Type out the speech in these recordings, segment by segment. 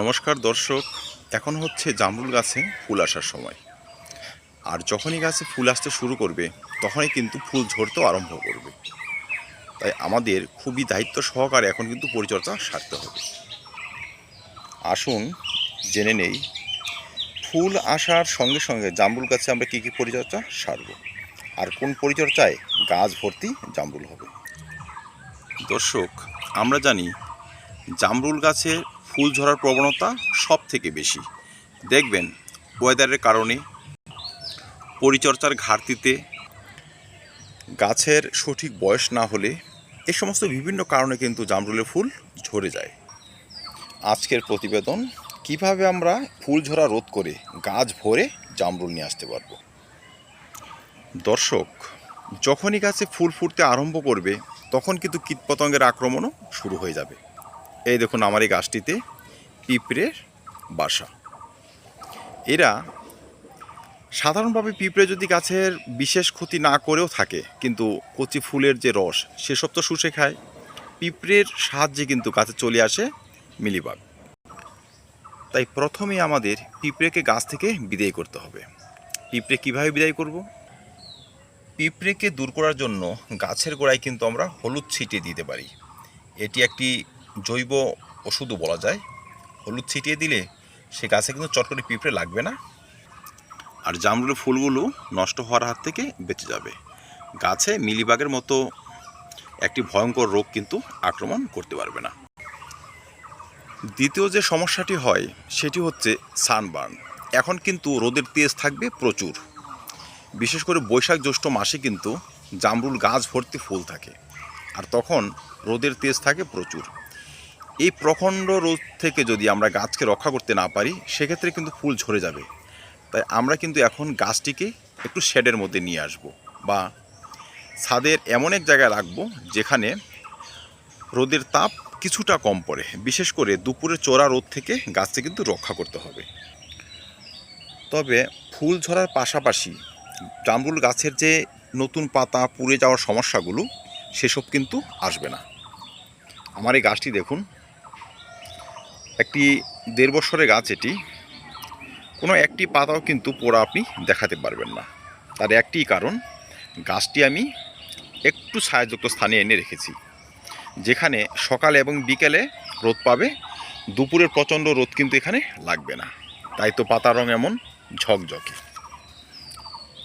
নমস্কার দর্শক, এখন হচ্ছে জামরুল গাছে ফুল আসার সময়। আর যখনই গাছে ফুল আসতে শুরু করবে, তখনই কিন্তু ফুল ঝরতেও আরম্ভ করবে। তাই আমাদের খুবই দায়িত্ব সহকারে এখন কিন্তু পরিচর্যা সারতে হবে। আসুন, জেনে নেই, ফুল আসার সঙ্গে সঙ্গে জামরুল গাছে আমরা কী কী পরিচর্যা সারব? আর কোন পরিচর্যায় গাছ ভর্তি জামরুল হবে? দর্শক, আমরা জানি জামরুল গাছে ফুল ঝরার প্রবণতা সব থেকে বেশি। দেখবেন ওয়েদারের কারণে, পরিচর্যার ঘাটতিতে, গাছের সঠিক বয়স না হলে এ সমস্ত বিভিন্ন কারণে কিন্তু জামরুলের ফুল ঝরে যায়। আজকের প্রতিবেদন, কীভাবে আমরা ফুল ঝরা রোধ করে গাছ ভরে জামরুল নিয়ে আসতে পারব? দর্শক, যখনই গাছে ফুল ফুটতে আরম্ভ করবে, তখন কিন্তু কীটপতঙ্গের আক্রমণও শুরু হয়ে যাবে। এই দেখুন আমার এই গাছটিতে পিঁপড়ের বাসা। এরা সাধারণভাবে পিঁপড়ে যদি গাছের বিশেষ ক্ষতি না করেও থাকে, কিন্তু কচি ফুলের যে রস, সেসব তো শুষে খায়। পিঁপড়ের সাহায্যে কিন্তু গাছে চলে আসে মিলিবাগ। তাই প্রথমেই আমাদের পিঁপড়েকে গাছ থেকে বিদায় করতে হবে। পিঁপড়ে কীভাবে বিদায় করব? পিঁপড়েকে দূর করার জন্য গাছের গোড়ায় কিন্তু আমরা হলুদ ছিটিয়ে দিতে পারি। এটি একটি জৈব ওষুধও বলা যায়। হলুদ ছিটিয়ে দিলে সে গাছে কিন্তু চটকটি পিঁপড়ে লাগবে না। আর জামরুলের ফুলগুলো নষ্ট হওয়ার হাত থেকে বেঁচে যাবে। গাছে মিলিবাগের মতো একটি ভয়ঙ্কর রোগ কিন্তু আক্রমণ করতে পারবে না। দ্বিতীয় যে সমস্যাটি হয়, সেটি হচ্ছে সানবার্ন। এখন কিন্তু রোদের তেজ থাকবে প্রচুর। বিশেষ করে বৈশাখ জ্যৈষ্ঠ মাসে কিন্তু জামরুল গাছ ভর্তি ফুল থাকে। আর তখন রোদের তেজ থাকে প্রচুর। এই প্রখণ্ড রোদ থেকে যদি আমরা গাছকে রক্ষা করতে না পারি, সেক্ষেত্রে কিন্তু ফুল ঝরে যাবে। তাই আমরা কিন্তু এখন গাছটিকে একটু শেডের মধ্যে নিয়ে আসব বা ছাদের এমন এক জায়গায় রাখব যেখানে রোদের তাপ কিছুটা কম পড়ে। বিশেষ করে দুপুরে চোরা রোদ থেকে গাছকে কিন্তু রক্ষা করতে হবে। তবে ফুল ঝরার পাশাপাশি জামরুল গাছের যে নতুন পাতা, পুড়ে যাওয়ার সমস্যাগুলো, সেসব কিন্তু আসবে না। আমার এই গাছটি দেখুন। একটি দেড় বছরের গাছ এটি। কোনো একটি পাতাও কিন্তু পোড়া আপনি দেখাতে পারবেন না। তার একটি কারণ, গাছটি আমি একটু ছায়াযুক্ত স্থানে এনে রেখেছি, যেখানে সকালে এবং বিকেলে রোদ পাবে, দুপুরের প্রচণ্ড রোদ কিন্তু এখানে লাগবে না। তাই তো পাতার রং এমন ঝকঝকে।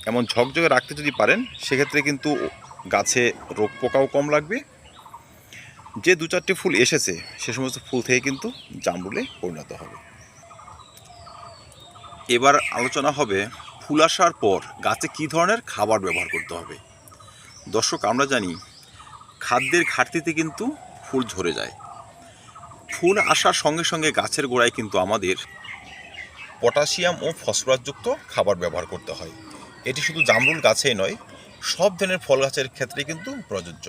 এমন ঝকঝকে রাখতে যদি পারেন, সেক্ষেত্রে কিন্তু গাছে রোগ পোকাও কম লাগবে যে দু চারটে ফুল এসেছে, সে সমস্ত ফুল থেকে কিন্তু জামরুলে পরিণত হবে। এবার আলোচনা হবে ফুল আসার পর গাছে কী ধরনের খাবার ব্যবহার করতে হবে। দর্শক, আমরা জানি খাদ্যের ঘাটতিতে কিন্তু ফুল ঝরে যায়। ফুল আসার সঙ্গে সঙ্গে গাছের গোড়ায় কিন্তু আমাদের পটাশিয়াম ও ফসফরাসযুক্ত খাবার ব্যবহার করতে হয়। এটি শুধু জামরুল গাছেই নয়, সব ধরনের ফল গাছের ক্ষেত্রে কিন্তু প্রযোজ্য।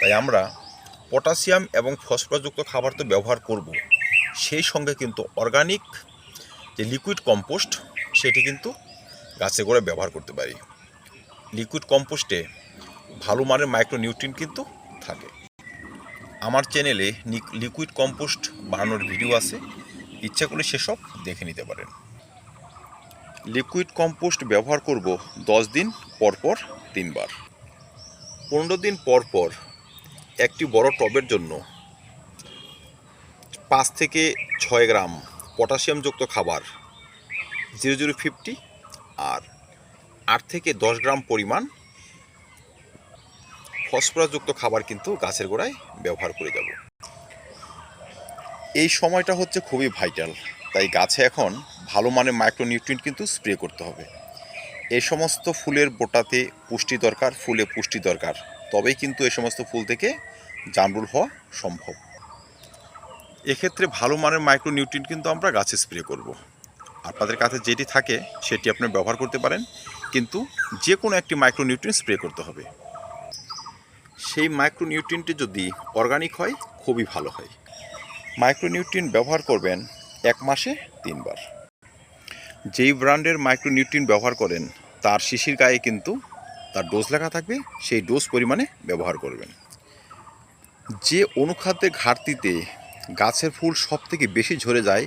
তাই আমরা পটাশিয়াম এবং ফসফরাসযুক্ত খাবার তো ব্যবহার করব। সেই সঙ্গে কিন্তু অর্গানিক যে লিকুইড কম্পোস্ট, সেটি কিন্তু গাছে করে ব্যবহার করতে পারি। লিকুইড কম্পোস্টে ভালো মানের মাইক্রোনিউট্রিন কিন্তু থাকে। আমার চ্যানেলে লিকুইড কম্পোস্ট বানানোর ভিডিও আছে, ইচ্ছা করলে সেসব দেখে নিতে পারেন। লিকুইড কম্পোস্ট ব্যবহার করব দশ দিন পর পর তিনবার। পনেরো দিন পর পর একটি বড় টবের জন্য পাঁচ থেকে ছয় গ্রাম পটাশিয়ামযুক্ত খাবার, জিরো জিরো ফিফটি আর আট থেকে দশ গ্রাম পরিমাণ ফসফরাসযুক্ত খাবার কিন্তু গাছের গোড়ায় ব্যবহার করে যাব। এই সময়টা হচ্ছে খুবই ভাইটাল, তাই গাছে এখন ভালো মানের মাইক্রোনিউট্রিয়েন্ট কিন্তু স্প্রে করতে হবে। এই সমস্ত ফুলের বোটাতে পুষ্টি দরকার, ফুলে পুষ্টি দরকার। তবেই কিন্তু এই সমস্ত ফুল থেকে জামরুল হওয়া সম্ভব। এক্ষেত্রে ভালো মানের মাইক্রোনিউট্রিয়েন্ট কিন্তু আমরা গাছে স্প্রে করব। আপনাদের কাছে যেটি থাকে সেটি আপনি ব্যবহার করতে পারেন, কিন্তু যে কোনো একটি মাইক্রোনিউট্রিয়েন্ট স্প্রে করতে হবে। সেই মাইক্রোনিউট্রিয়েন্টটি যদি অর্গানিক হয়, খুবই ভালো হয়। মাইক্রোনিউট্রিয়েন্ট ব্যবহার করবেন এক মাসে তিনবার। যেই ব্র্যান্ডের মাইক্রোনিউট্রিয়েন্ট ব্যবহার করেন, তার শিশির গায়ে কিন্তু তার ডোজ লেখা থাকবে, সেই ডোজ পরিমাণে ব্যবহার করবেন। যে অনুখাদ্যের ঘাটতিতে গাছের ফুল সব থেকে বেশি ঝরে যায়,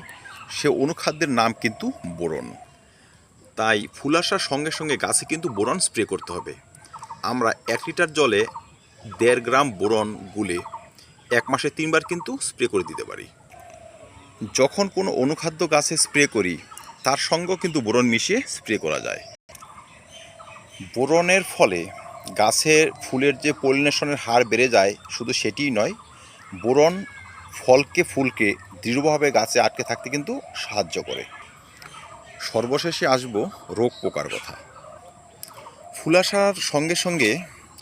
সে অনুখাদ্যের নাম কিন্তু বোরন। তাই ফুল আসার সঙ্গে সঙ্গে গাছে কিন্তু বোরন স্প্রে করতে হবে। আমরা এক লিটার জলে দেড় গ্রাম বোরন গুলে এক মাসে তিনবার কিন্তু স্প্রে করে দিতে পারি। যখন কোনো অনুখাদ্য গাছে স্প্রে করি, তার সঙ্গেও কিন্তু বোরন মিশিয়ে স্প্রে করা যায়। বোরনের ফলে গাছের ফুলের যে পলিনেশনের হার বেড়ে যায়, শুধু সেটিই নয়, বোরন ফলকে ফুলকে দৃঢ়ভাবে গাছে আটকে থাকতে কিন্তু সাহায্য করে। সর্বশেষে আসব রোগ পোকার কথা। ফুল আসার সঙ্গে সঙ্গে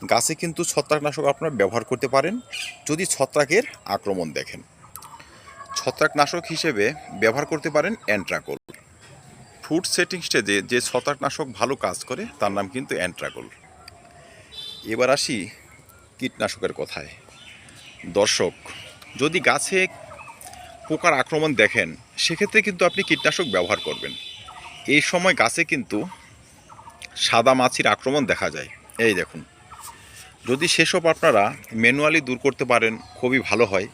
গাছে কিন্তু ছত্রাকনাশক আপনারা ব্যবহার করতে পারেন, যদি ছত্রাকের আক্রমণ দেখেন। ছত্রাকনাশক হিসেবে ব্যবহার করতে পারেন অ্যান্ট্রাকোল। ফ্রুট সেটিং স্টেজে যে ছত্রাকনাশক ভালো কাজ করে, তার নাম কিন্তু অ্যান্ট্রাকোল এবার আসি কীটনাশকের কথায়। দর্শক, যদি গাছে পোকার আক্রমণ দেখেন, সেক্ষেত্রে কিন্তু আপনি কীটনাশক ব্যবহার করবেন। এই সময় গাছে কিন্তু সাদা মাছির আক্রমণ দেখা যায়। এই দেখুন, যদি সেসব আপনারা ম্যানুয়ালি দূর করতে পারেন, খুবই ভালো হয়।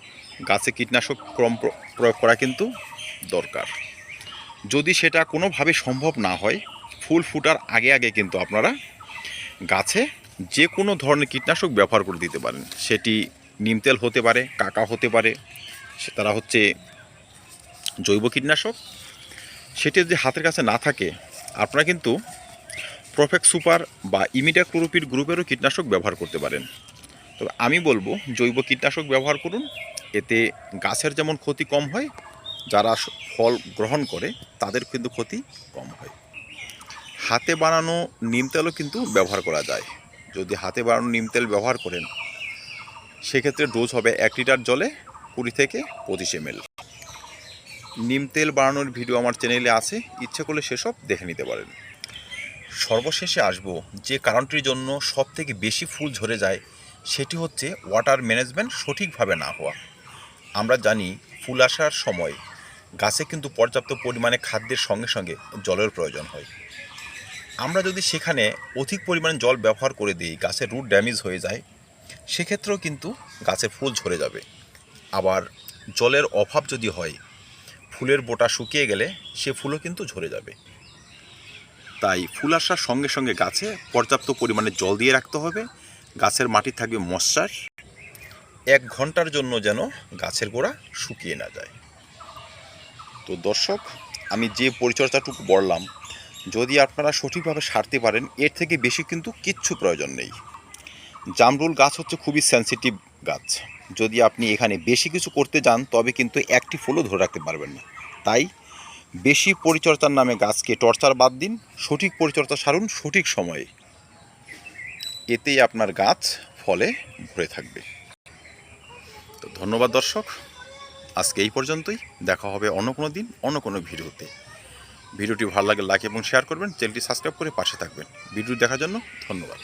গাছে কীটনাশক ক্রম প্রয়োগ করা কিন্তু দরকার। যদি সেটা কোনোভাবে সম্ভব না হয়, ফুল ফুটার আগে আগে কিন্তু আপনারা গাছে যে কোনো ধরনের কীটনাশক ব্যবহার করে দিতে পারেন। সেটি নিমতেল হতে পারে, কাকা হতে পারে, সে তারা হচ্ছে জৈব কীটনাশক। সেটি যদি হাতের কাছে না থাকে, আপনারা কিন্তু প্রফেক্ট সুপার বা ইমিডাক্লোরোপিড গ্রুপেরও কীটনাশক ব্যবহার করতে পারেন। তবে আমি বলব, জৈব কীটনাশক ব্যবহার করুন। এতে গাছের যেমন ক্ষতি কম হয় যারা ফল গ্রহণ করে, তাদের কিন্তু ক্ষতি কম হয়। হাতে বানানো নিম তেলও কিন্তু ব্যবহার করা যায়। যদি হাতে বানানো নিম তেল ব্যবহার করেন, সেক্ষেত্রে ডোজ হবে এক লিটার জলে কুড়ি থেকে পঁচিশ এম নিম তেল বানানোর ভিডিও আমার চ্যানেলে আছে, ইচ্ছে করলে সেসব দেখে নিতে পারেন। সর্বশেষে আসব, যে কারণটির জন্য সব থেকে বেশি ফুল ঝরে যায়, সেটি হচ্ছে ওয়াটার ম্যানেজমেন্ট সঠিকভাবে না হওয়া। আমরা জানি, ফুল আসার সময় গাছে কিন্তু পর্যাপ্ত পরিমাণে খাদ্যের সঙ্গে সঙ্গে জলের প্রয়োজন হয়। আমরা যদি সেখানে অধিক পরিমাণে জল ব্যবহার করে দিই গাছের রুট ড্যামেজ হয়ে যায়, সেক্ষেত্রেও কিন্তু গাছে ফুল ঝরে যাবে। আবার জলের অভাব যদি হয়, ফুলের বোটা শুকিয়ে গেলে সে ফুলও কিন্তু ঝরে যাবে। তাই ফুল আসার সঙ্গে সঙ্গে গাছে পর্যাপ্ত পরিমাণে জল দিয়ে রাখতে হবে। গাছের মাটি থাকবে মশার। এক ঘণ্টার জন্য যেন গাছের গোড়া শুকিয়ে না যায়। তো দর্শক, আমি যে পরিচর্যাটুকু বললাম, যদি আপনারা সঠিকভাবে সারতে পারেন, এর থেকে বেশি কিন্তু কিচ্ছু প্রয়োজন নেই। জামরুল গাছ হচ্ছে খুবই সেনসিটিভ গাছ। যদি আপনি এখানে বেশি কিছু করতে যান, তবে কিন্তু একটি ফুলও ধরে রাখতে পারবেন না। তাই বেশি পরিচর্যার নামে গাছকে টর্চার বাদ দিন, সঠিক পরিচর্যা সারুন সঠিক সময়ে। এতেই আপনার গাছ ফলে ভরে থাকবে। তো ধন্যবাদ দর্শক। আজকে এই পর্যন্তই। দেখা হবে অন্য কোনো দিন, অন্য কোনো ভিডিওতে। ভিডিওটি ভালো লাগে লাইক এবং শেয়ার করবেন। চ্যানেলটি সাবস্ক্রাইব করে পাশে থাকবেন। ভিডিও দেখার জন্য ধন্যবাদ।